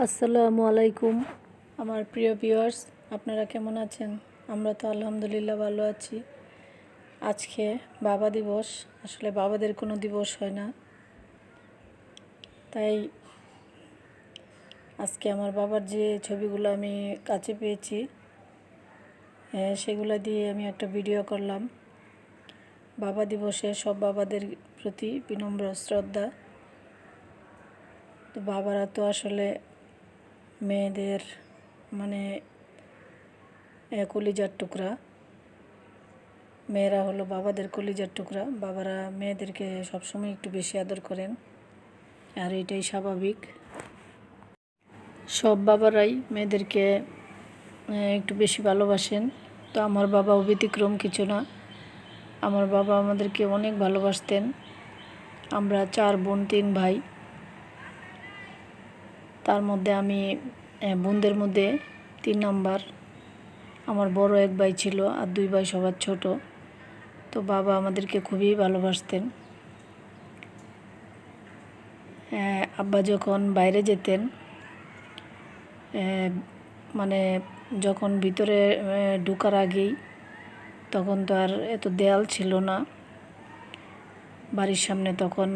আসসালামু আলাইকুম, আমার প্রিয় ভিউয়ার্স আপনারা কেমন আছেন? আমরা তো আলহামদুলিল্লাহ ভালো আছি। আজকে বাবা দিবস, আসলে বাবাদের কোনো দিবস হয় না। তাই আজকে আমার বাবার যে ছবিগুলো আমি কাছে পেয়েছি সেগুলো দিয়ে আমি একটা ভিডিও করলাম। বাবা দিবসে সব বাবাদের প্রতি বিনম্র শ্রদ্ধা। তো বাবারা তো আসলে মেয়েদের মানে কলিজার টুকরা। মেয়েরা হলো বাবাদের কলিজার টুকরা। বাবারা মেয়েদেরকে সবসময় একটু বেশি আদর করেন, আর এটাই স্বাভাবিক। সব বাবারাই মেয়েদেরকে একটু বেশি ভালোবাসেন। তো আমার বাবা ব্যতিক্রম কিছু না। আমার বাবা আমাদেরকে অনেক ভালোবাসতেন। আমরা চার বোন, তিন ভাই। তার মধ্যে আমি বোনদের মধ্যে তিন নাম্বার। আমার বড় এক ভাই ছিল আর দুই ভাই সবার ছোট। তো বাবা আমাদেরকে খুবই ভালোবাসতেন। আব্বা যখন বাইরে যেতেন মানে যখন ভিতরে ঢুকার আগেই তখন তো আর এত দেয়াল ছিল না। বাড়ির সামনে তখন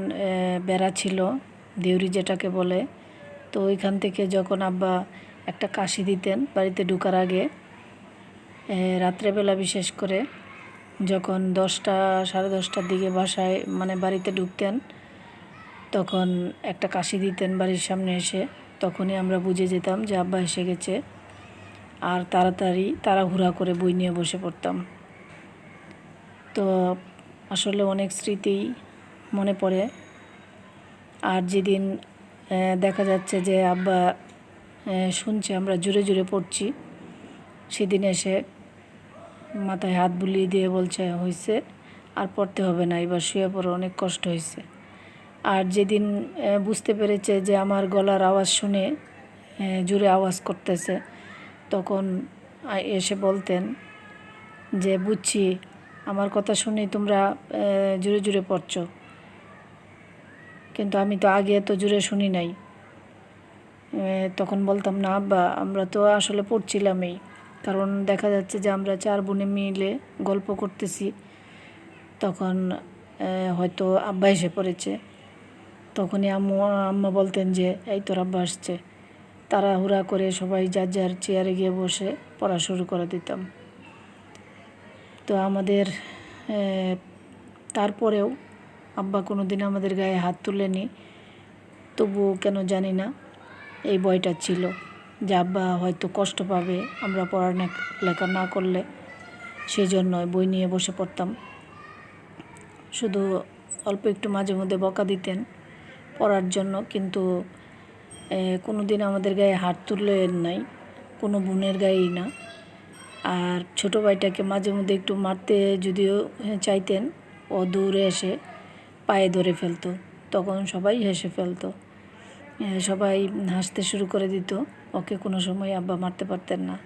বেড়া ছিল, দেউরি যেটাকে বলে। তো ওইখান থেকে যখন আব্বা একটা কাশি দিতেন বাড়িতে ঢোকার আগে রাত্রেবেলা বিশেষ করে যখন দশটা, সাড়ে দশটার দিকে বাসায় মানে বাড়িতে ঢুকতেন, তখন একটা কাশি দিতেন বাড়ির সামনে এসে, তখনই আমরা বুঝে যেতাম যে আব্বা এসে গেছে। আর তাড়াতাড়ি তাড়াহুড়া করে বই নিয়ে বসে পড়তাম। তো আসলে অনেক স্মৃতি মনে পড়ে। আর যেদিন দেখা যাচ্ছে যে আব্বা শুনছে, আমরা জুড়ে জুড়ে পড়ছি। সেদিন এসে মাথায় হাত বুলিয়ে দিয়ে বলছে হয়েছে আর পড়তে হবে না, এবার শুয়ে পড়ো, অনেক কষ্ট হয়েছে আর যেদিন বুঝতে পেরেছে যে আমার গলার আওয়াজ শুনে জুড়ে আওয়াজ করতেছে, তখন এসে বলতেন যে, বুঝছি, আমার কথা শুনে তোমরা জুড়ে জুড়ে পড়ছো। কিন্তু আমি তো আগে এত জুড়ে শুনি নাই। তখন বলতাম, না আব্বা, আমরা তো আসলে পড়ছিলামই কারণ দেখা যাচ্ছে যে আমরা চার বোনে মিলে গল্প করতেছি। তখন হয়তো আব্বা এসে পড়েছে। তখনই আম্মু, আম্মা বলতেন যে, এই তোর আব্বা আসছে। তাড়াহুড়া করে সবাই যার যার চেয়ারে গিয়ে বসে পড়া শুরু করে দিতাম। তো আমাদের তারপরেও আব্বা কোনো দিন আমাদের গায়ে হাত তুলেনি, তবুও কেন জানি না, এই বয়টা ছিল। যে আব্বা হয়তো কষ্ট পাবে, আমরা পড়ালেখা না করলে সেই জন্য বই নিয়ে বসে পড়তাম। শুধু অল্প একটু মাঝে মধ্যে বকা দিতেন পড়ার জন্য, কিন্তু কোনো দিন আমাদের গায়ে হাত তুললেন নাই, কোনো বোনের গায়েই না। আর ছোটো ভাইটাকে মাঝে মধ্যে একটু মারতে যদিও চাইতেন, ও দৌড়ে এসে পায়ে ধরে ফেলতো, তখন সবাই হেসে ফেলতো। সবাই হাসতে শুরু করে দিত, ওকে কোনো সময় আব্বা মারতে পারতেন না।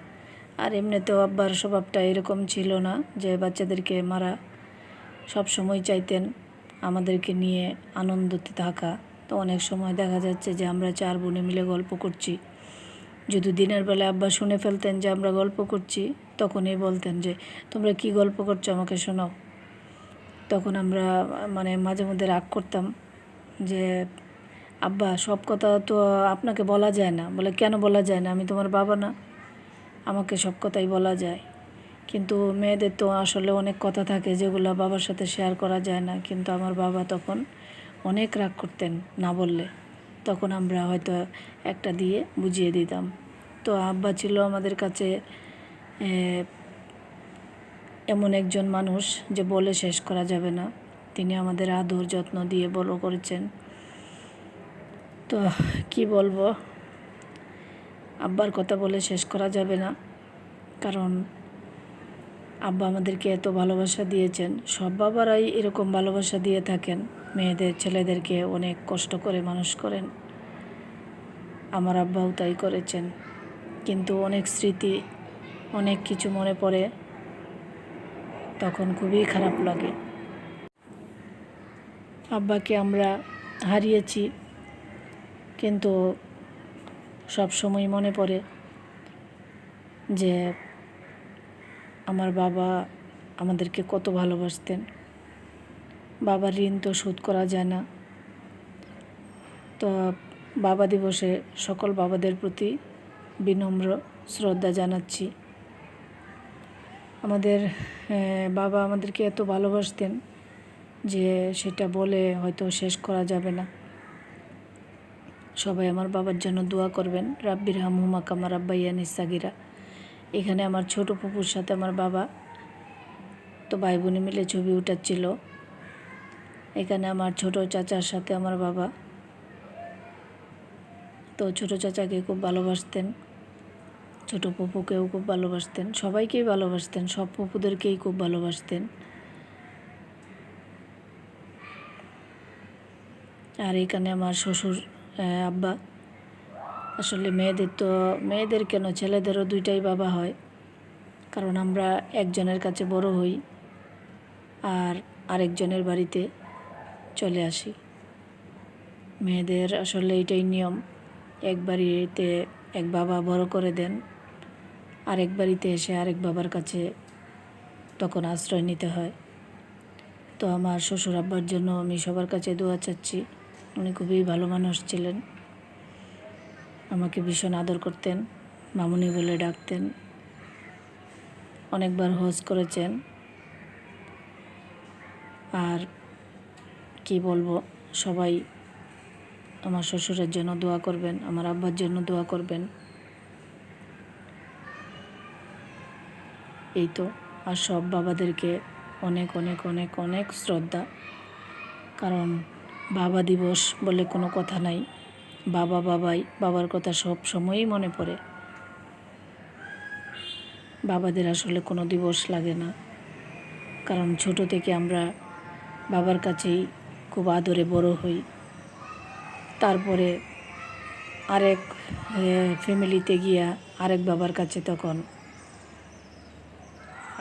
আর এমনিতেও আব্বার স্বভাবটা এরকম ছিল না যে বাচ্চাদেরকে মারা সব সময় চাইতেন, আমাদেরকে নিয়ে আনন্দতে থাকা। তো অনেক সময় দেখা যাচ্ছে যে আমরা চার বোনে মিলে গল্প করছি। যদি দিনের বেলা আব্বা শুনে ফেলতেন যে আমরা গল্প করছি, তখনই বলতেন যে, তোমরা কি গল্প করছ আমাকে শোনাও। তখন আমরা মানে মাঝে মধ্যে রাগ করতাম যে, আব্বা, সব কথা তো আপনাকে বলা যায় না। বলে, কেন বলা যায় না? আমি তোমার বাবা না। আমাকে সব কথাই বলা যায়। কিন্তু মেয়েদের তো আসলে অনেক কথা থাকে যেগুলো বাবার সাথে শেয়ার করা যায় না। কিন্তু আমার বাবা তখন অনেক রাগ করতেন না বললে। তখন আমরা হয়তো একটা দিয়ে বুঝিয়ে দিতাম। তো আব্বা ছিল আমাদের কাছে এমন একজন মানুষ যে বলে শেষ করা যাবে না। তিনি আমাদের আদর যত্ন দিয়ে বড় করেছেন। তো কি বলব? আব্বার কথা বলে শেষ করা যাবে না। কারণ আব্বা আমাদেরকে এত ভালোবাসা দিয়েছেন। সব বাবারাই এরকম ভালোবাসা দিয়ে থাকেন। মেয়েদের, ছেলেদেরকে অনেক কষ্ট করে মানুষ করেন। আমার আব্বাও তাই করেছেন। কিন্তু অনেক স্মৃতি, অনেক কিছু মনে পড়ে। তখন খুবই খারাপ লাগে। আব্বাকে আমরা হারিয়েছি, কিন্তু সব সময় মনে পড়ে যে আমার বাবা আমাদেরকে কত ভালোবাসতেন। বাবার ঋণ তো শোধ করা যায় না। তো বাবা দিবসে সকল বাবাদের প্রতি বিনম্র শ্রদ্ধা জানাচ্ছি। আমাদের বাবা আমাদেরকে এত ভালোবাসতেন যে সেটা বলে হয়তো শেষ করা যাবে না। সবাই আমার বাবার জন্য দোয়া করবেন রাব্বির হামহুমা কামা রাব্বাইয়ানি সাগিরা। এখানে আমার ছোট পুকুর সাথে আমার বাবা তো ভাই বোনে মিলে ছবি উঠাচ্ছিল। এখানে আমার ছোট চাচার সাথে আমার বাবা তো ছোট চাচাকে খুব ভালোবাসতেন। ছোট পপুকেও খুব ভালোবাসতেন, সবাইকেই ভালোবাসতেন, সব পপুদেরকেই খুব ভালোবাসতেন। আর এখানে আমার শ্বশুর আব্বা। আসলে মেয়েদের তো, মেয়েদের কেন, ছেলেদেরও দুইটাই বাবা হয়। কারণ আমরা একজনের কাছে বড় হই আর আরেকজনের বাড়িতে চলে আসি। মেয়েদের আসলে এটাই নিয়ম এক বাড়িতে এক বাবা বড় করে দেন আরেক বাড়িতে এসে আরেক বাবার কাছে তখন আশ্রয় নিতে হয়। তো আমার শ্বশুর আব্বার জন্য আমি সবার কাছে দোয়া চাচ্ছি। উনি খুবই ভালো মানুষ ছিলেন। আমাকে ভীষণ আদর করতেন। মামুনি বলে ডাকতেন। অনেকবার হজ করেছেন। আর কি বলব, সবাই আমার শ্বশুরের জন্য দোয়া করবেন, আমার আব্বার জন্য দোয়া করবেন। এই তো, আর সব বাবাদেরকে অনেক অনেক অনেক অনেক শ্রদ্ধা। কারণ বাবা দিবস বলে কোনো কথা নাই। বাবা, বাবাই বাবার কথা সব সময়ই মনে পড়ে। বাবাদের আসলে কোনো দিবস লাগে না। কারণ ছোট থেকে আমরা বাবার কাছেই খুব আদরে বড় হই। তারপরে আরেক ফ্যামিলিতে গিয়া আরেক বাবার কাছে তখন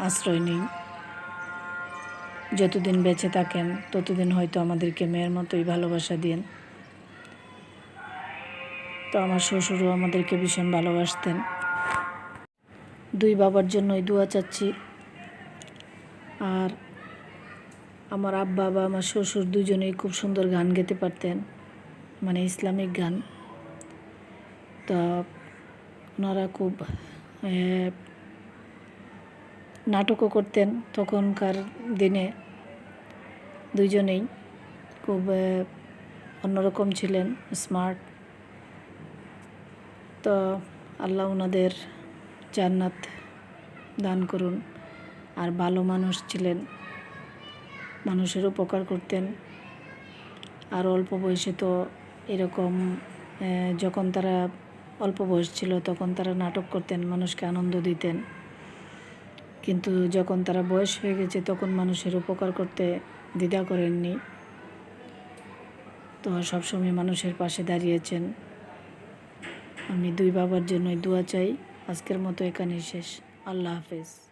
আশ্রয় নেই। যতদিন বেঁচে থাকেন, ততদিন হয়তো আমাদেরকে মেয়ের মতোই ভালোবাসা দিন তো আমার শ্বশুরও আমাদেরকে ভীষণ ভালোবাসতেন। দুই বাবার জন্যই দোয়া চাচ্ছি। আর আমার আব্বা বা আমার শ্বশুর দুজনেই খুব সুন্দর গান গেতে পারতেন মানে ইসলামিক গান। তা ওনারা খুব নাটকও করতেন তখনকার দিনে। দুইজনেই খুব অন্যরকম ছিলেন, স্মার্ট। তো আল্লাহ ওনাদের জান্নাত দান করুন। আর ভালো মানুষ ছিলেন, মানুষের উপকার করতেন। আর অল্প বয়সে তো এরকম যখন তারা অল্প বয়স ছিল তখন তারা নাটক করতেন, মানুষকে আনন্দ দিতেন। কিন্তু যখন তারা বয়স হয়ে গেছে, তখন মানুষের উপকার করতে দ্বিধা করেননি। তো সবসময় মানুষের পাশে দাঁড়িয়েছেন। আমি দুই বাবার জন্যই দোয়া চাই। আজকের মতো এখানেই শেষ। আল্লাহ হাফেজ।